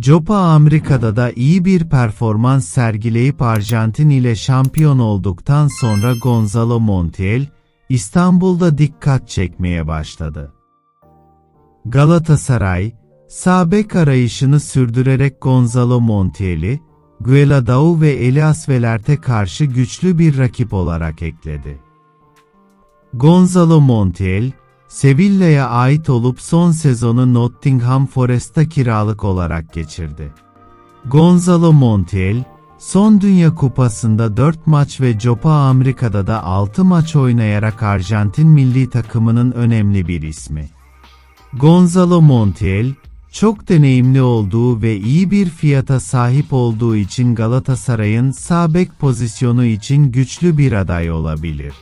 Copa Amerika'da da iyi bir performans sergileyip Arjantin ile şampiyon olduktan sonra Gonzalo Montiel, İstanbul'da dikkat çekmeye başladı. Galatasaray, sağ bek arayışını sürdürerek Gonzalo Montiel'i, Gueladao ve Elias Velert'e karşı güçlü bir rakip olarak ekledi. Gonzalo Montiel, Sevilla'ya ait olup son sezonu Nottingham Forest'ta kiralık olarak geçirdi. Gonzalo Montiel, son Dünya Kupası'nda 4 maç ve Copa Amerika'da da 6 maç oynayarak Arjantin milli takımının önemli bir ismi. Gonzalo Montiel, çok deneyimli olduğu ve iyi bir fiyata sahip olduğu için Galatasaray'ın sağ bek pozisyonu için güçlü bir aday olabilir.